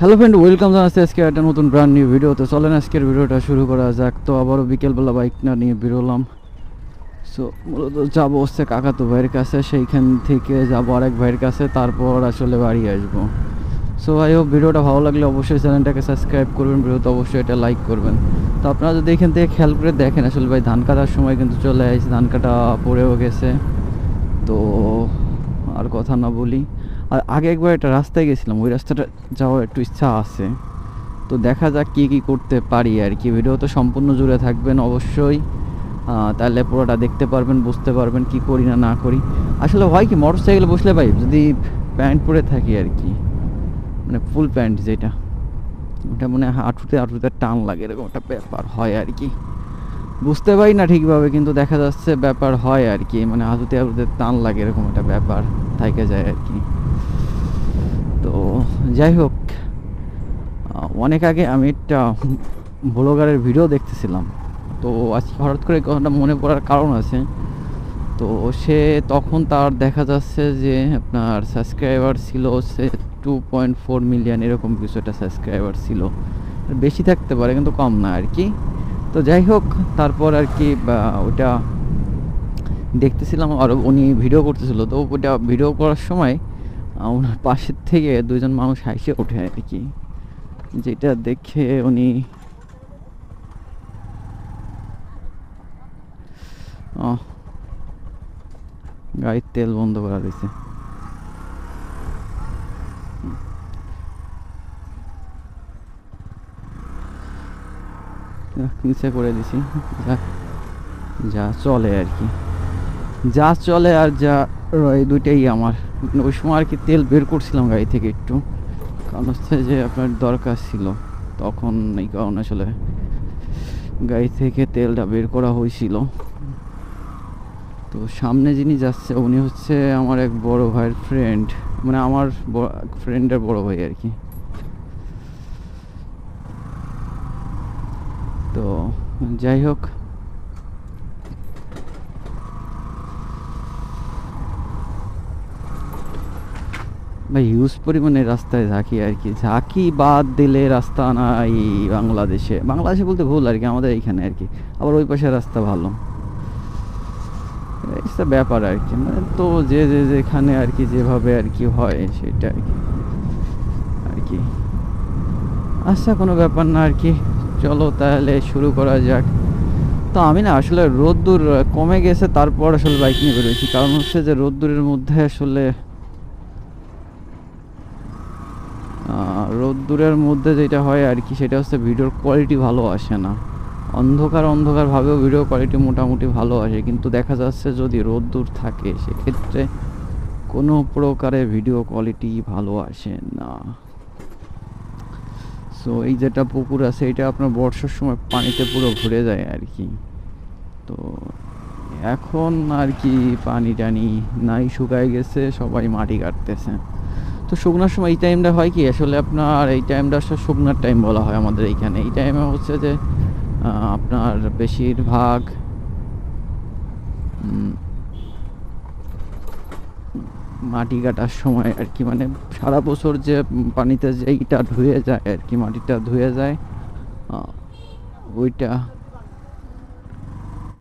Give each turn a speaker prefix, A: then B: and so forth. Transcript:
A: Hello friend welcome জানাচ্ছি আজকে একটা নতুন ব্র্যান্ড নিউ ভিডিও তো চলেন আজকের ভিডিওটা শুরু করা যাক। তো আবারও বিকেলবেলা বাইক না নিয়ে বেরোলাম। সো মূলত যাব হচ্ছে কাকাতো ভাইয়ের কাছে, সেইখান থেকে যাব আরেক ভাইয়ের কাছে, তারপর আসলে বাড়ি আসব। সো আই হোপ ভিডিওটা ভালো লাগলে অবশ্যই চ্যানেলটাকে সাবস্ক্রাইব করবেন ভিডিওতে অবশ্যই এটা লাইক করবেন। তো আপনারা যদি এখান থেকে খেয়াল করে দেখেন, আসলে ভাই ধান কাটার সময় কিন্তু চলে আসছে ধান কাটা পড়েও গেছে। তো আর কথা না বলি। আর আগে একবার একটা রাস্তায় গেছিলাম, ওই রাস্তাটা যাওয়ার একটু ইচ্ছা আছে। তো দেখা যাক কী কী করতে পারি আর কি। ভিডিও তো সম্পূর্ণ জুড়ে থাকবেন অবশ্যই। তাহলে পুরোটা দেখতে পারবেন, বুঝতে পারবেন কি করি না না করি। আসলে হয় কি মোটর সাইকেল বসলে ভাই, যদি প্যান্ট পরে থাকি আর কি মানে ফুল প্যান্ট যেটা, ওটা মানে হাঁটুতে হাঁটুতে টান লাগে, এরকম একটা ব্যাপার হয় আর কি। বুঝতে পারি না ঠিকভাবে, কিন্তু দেখা যাচ্ছে ব্যাপার হয় আর কি মানে হাঁটুতে হাঁটুতে টান লাগে, এরকম একটা ব্যাপার থাকে যায় আর কি। যাই হোক অনেক আগে আমি একটা ব্লগারের ভিডিও দেখতেছিলাম। তো আজকে হঠাৎ করে কথাটা মনে পড়ার কারণ আছে। তো সে তখন তার দেখা যাচ্ছে যে আপনার সাবস্ক্রাইবার ছিল সে টু পয়েন্ট ফোর মিলিয়ন এরকম কিছু একটা সাবস্ক্রাইবার ছিল। বেশি থাকতে পারে, কিন্তু কম না আর কি। তো যাই হোক, তারপর আর কি ওটা দেখতেছিলাম, আর উনি ভিডিও করতেছিল। তো ওটা ভিডিও করার সময় ওনার পাশের থেকে দুজন মানুষ হাসে ওঠে আর কি। যেটা দেখে উনি গাড়ির তেল বন্ধ করা রয়েছে নিচে করে দিছি। যা চলে আর কি। যা চলে আর যা রয়, দুইটাই আমার। ওই সময় আর কি তেল বের করছিলাম গাড়ি থেকে একটু। কারণ হচ্ছে যে আপনার দরকার ছিল। তখন এই কারণে আসলে গাড়ি থেকে তেলটা বের করা হয়েছিল। তো সামনে যিনি যাচ্ছে, উনি হচ্ছে আমার এক বড় ভাইয়ের ফ্রেন্ড মানে আমার ফ্রেন্ডের বড় ভাই আর কি। তো যাই হোক ভাই হিউজ পরিমাণে রাস্তায় ঝাঁকি আর কি। ঝাঁকি বাদ দিলে রাস্তা নাই বাংলাদেশে। বাংলাদেশে বলতে ভুল আর কি, আমাদের এইখানে আর কি। আবার ওই পাশে রাস্তা ভালো। ব্যাপার আর কি। মানে তো যে যে, যেখানে আর কি, যেভাবে আর কি হয় সেটা আর কি। আর কি। আচ্ছা কোনো ব্যাপার না আর কি। চলো তাহলে শুরু করা যাক। তো আমি না আসলে রোদ্দুর কমে গেছে, তারপর আসলে বাইক নিয়ে বেরোয়েছি কারণ হচ্ছে যে রোদ্দুরের মধ্যে আসলে রোদ্দুরের মধ্যে যেটা হয় আর কি, সেটা হচ্ছে ভিডিওর কোয়ালিটি ভালো আসে না। অন্ধকার, অন্ধকারভাবেও ভিডিও কোয়ালিটি মোটামুটি ভালো আসে, কিন্তু দেখা যাচ্ছে যদি রোদ্দুর থাকে, সেক্ষেত্রে কোনো প্রকারে ভিডিও কোয়ালিটি ভালো আসে না। সো এই যেটা পুকুর আছে, এটা আপনার বর্ষার সময় পানিতে পুরো ভরে যায় আর কি। তো এখন আর কি পানি টানি নাই, শুকায় গেছে, সবাই মাটি কাটতেছে। তো শুকনার সময় এই টাইমটা হয় কি, আসলে আপনার এই টাইমটা আসলে শুকনার টাইম বলা হয় আমাদের এইখানে। এই টাইমে হচ্ছে যে আপনার বেশিরভাগ মাটি কাটার সময় আর কি মানে সারা বছর যে পানিতে যে এইটা ধুয়ে যায় আর কি, মাটিটা ধুয়ে যায় ওইটা